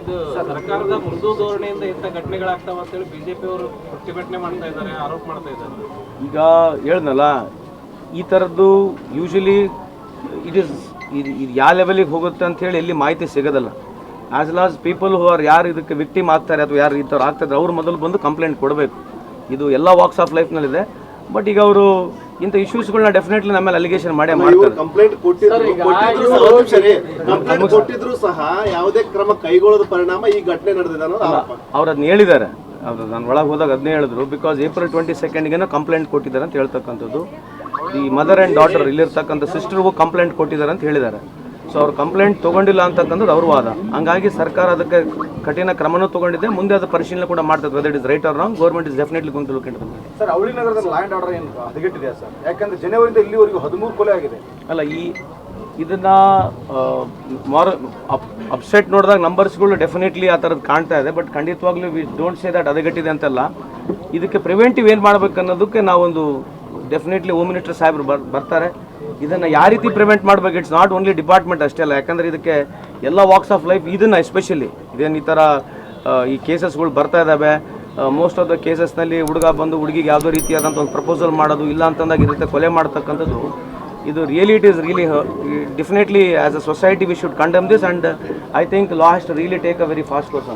ಇದು ಸರ್ಕಾರದ ಮೃದು ಧೋರಣೆಯಿಂದ ಇಂಥ ಘಟನೆಗಳಾಗ್ತಾವ ಅಂತೇಳಿ ಬಿಜೆಪಿ ಅವರು ಪ್ರತಿಭಟನೆ ಮಾಡ್ತಾ ಇದ್ದಾರೆ, ಆರೋಪ ಮಾಡ್ತಾ ಇದ್ದಾರೆ. ಈಗ ಹೇಳ್ದಲ್ಲ ಈ ಥರದ್ದು ಯೂಶಲಿ ಇಟ್ ಇಸ್ ಇದು ಇದು ಯಾವ ಲೆವೆಲಿಗೆ ಹೋಗುತ್ತೆ ಅಂತ ಹೇಳಿ ಎಲ್ಲಿ ಮಾಹಿತಿ ಸಿಗೋದಲ್ಲ. As loss people who are ಯಾರು ಇದಕ್ಕೆ ವಿಕ್ಟಿಮ್ ಆಗ್ತಾರೆ ಅಥವಾ ಯಾರು ಈ ಥರ ಆಗ್ತಾರೆ ಅವ್ರು ಮೊದಲು ಬಂದು ಕಂಪ್ಲೇಂಟ್ ಕೊಡಬೇಕು. ಇದು ಎಲ್ಲ ವಾಕ್ಸ್ ಆಫ್ ಲೈಫ್ನಲ್ಲಿದೆ ಬಟ್ ಈಗ ಅವರು ಇಂಥ ಇಶ್ಯೂಸ್ಗಳನ್ನ ಡೆಫಿನೆಟ್ಲಿ ನಮ್ಮಲ್ಲಿ ಮೇಲೆ ಅಲಿಗೇಷನ್ ಮಾಡೇ ಮಾಡ್ತಾರೆ. ಕಂಪ್ಲೇಂಟ್ ಕೊಟ್ಟಿದ್ರು ಕೊಟ್ಟಿದ್ರು ಸಹ ಒಂದು ನಿಮಿಷ ರೀ. ಕಂಪ್ಲೇಂಟ್ ಕೊಟ್ಟಿದ್ರು ಸಹ ಯಾವುದೇ ಕ್ರಮ ಕೈಗೊಳ್ಳದ ಪರಿಣಾಮ ಈ ಘಟನೆ ನಡೆದಿದೆ ಅನ್ನೋದು ಆರೋಪ. ಅವ್ರು ಅದನ್ನ ಹೇಳಿದ್ದಾರೆ. ಅದು ನಾನು ಒಳಗೆ ಹೋದಾಗ ಅದನ್ನೇ ಹೇಳಿದ್ರು. ಬಿಕಾಸ್ ಏಪ್ರಿಲ್ ಟ್ವೆಂಟಿ ಸೆಕೆಂಡ್ಗೇನೋ ಕಂಪ್ಲೇಂಟ್ ಕೊಟ್ಟಿದ್ದಾರೆ ಅಂತ ಹೇಳ್ತಕ್ಕಂಥದ್ದು. ಈ ಮದರ್ ಆ್ಯಂಡ್ ಡಾಟರ್ ಇಲ್ಲಿರ್ತಕ್ಕಂಥ ಸಿಸ್ಟರ್ಗೂ ಕಂಪ್ಲೇಂಟ್ ಕೊಟ್ಟಿದ್ದಾರೆ ಅಂತ ಹೇಳಿದ್ದಾರೆ. ಸೊ ಅವ್ರು ಕಂಪ್ಲೇಂಟ್ ತೊಗೊಂಡಿಲ್ಲ ಅಂತಕ್ಕಂಥದ್ದು ಅವ್ರ ವಾದ. ಹಂಗಾಗಿ ಸರ್ಕಾರ ಅದಕ್ಕೆ ಕಠಿಣ ಕ್ರಮನೂ ತೊಗೊಂಡಿದೆ. ಮುಂದೆ ಅದು ಪರಿಶೀಲನೆ ಕೂಡ ಮಾಡ್ತದೆ. Whether is right or wrong government is definitely going to look into sir ಅವಳಿ ನಗರದ ಲ್ಯಾಂಡ್ ಆರ್ಡರ್ ಏನು ಹದಗೆಟ್ಟಿದೆಯಾ ಸರ್ ಯಾಕಂದ್ರೆ ಜನವರಿಂದ ಇಲ್ಲಿವರೆಗೂ ಹದಿಮೂರು ಕೊಲೆ ಆಗಿದೆ. ಅಲ್ಲ ಈ ಇದನ್ನ ಮಾರ ಅಪ್ಸೆಟ್ ನೋಡಿದಾಗ ನಂಬರ್ಸ್ಗಳು ಡೆಫಿನೆಟ್ಲಿ ಆ ಥರದ್ದು ಕಾಣ್ತಾ ಇದೆ. ಬಟ್ ಖಂಡಿತವಾಗ್ಲೂ ವಿ ಡೋಂಟ್ ಸೇ ದಟ್ ಹದಗೆಟ್ಟಿದೆ ಅಂತಲ್ಲ. ಇದಕ್ಕೆ ಪ್ರಿವೆಂಟಿವ್ ಏನು ಮಾಡ್ಬೇಕು ಅನ್ನೋದಕ್ಕೆ ನಾವೊಂದು ಡೆಫಿನೆಟ್ಲಿ ಹೋಮ್ ಮಿನಿಸ್ಟರ್ ಸಾಹೇಬರು ಬರ್ ಬರ್ತಾರೆ. ಇದನ್ನು ಯಾವ ರೀತಿ ಪ್ರಿವೆಂಟ್ ಮಾಡ್ಬೇಕು? ಇಟ್ಸ್ ನಾಟ್ ಓನ್ಲಿ ಡಿಪಾರ್ಟ್ಮೆಂಟ್ ಅಷ್ಟೇ ಅಲ್ಲ ಯಾಕಂದ್ರೆ ಇದಕ್ಕೆ ಎಲ್ಲ ವಾಕ್ಸ್ ಆಫ್ ಲೈಫ್ ಇದನ್ನು ಎಸ್ಪೆಷಲಿ ಇದೇನು ಈ ಆ, ಈ ಕೇಸಸ್ಗಳು ಬರ್ತಾ ಇದ್ದಾವೆ ಮೋಸ್ಟ್ ಆಫ್ ದ ಕೇಸಸ್ನಲ್ಲಿ ಹುಡುಗ ಬಂದು ಹುಡುಗಿಗೆ ಯಾವುದೋ ರೀತಿಯಾದಂಥ ಒಂದು ಪ್ರಪೋಸಲ್ ಮಾಡೋದು ಇಲ್ಲ ಅಂತಂದಾಗ ಇರುತ್ತೆ ಕೊಲೆ ಮಾಡ್ತಕ್ಕಂಥದ್ದು ಇದು really it is really definitely as a society we should condemn this and I think last really take a very fast course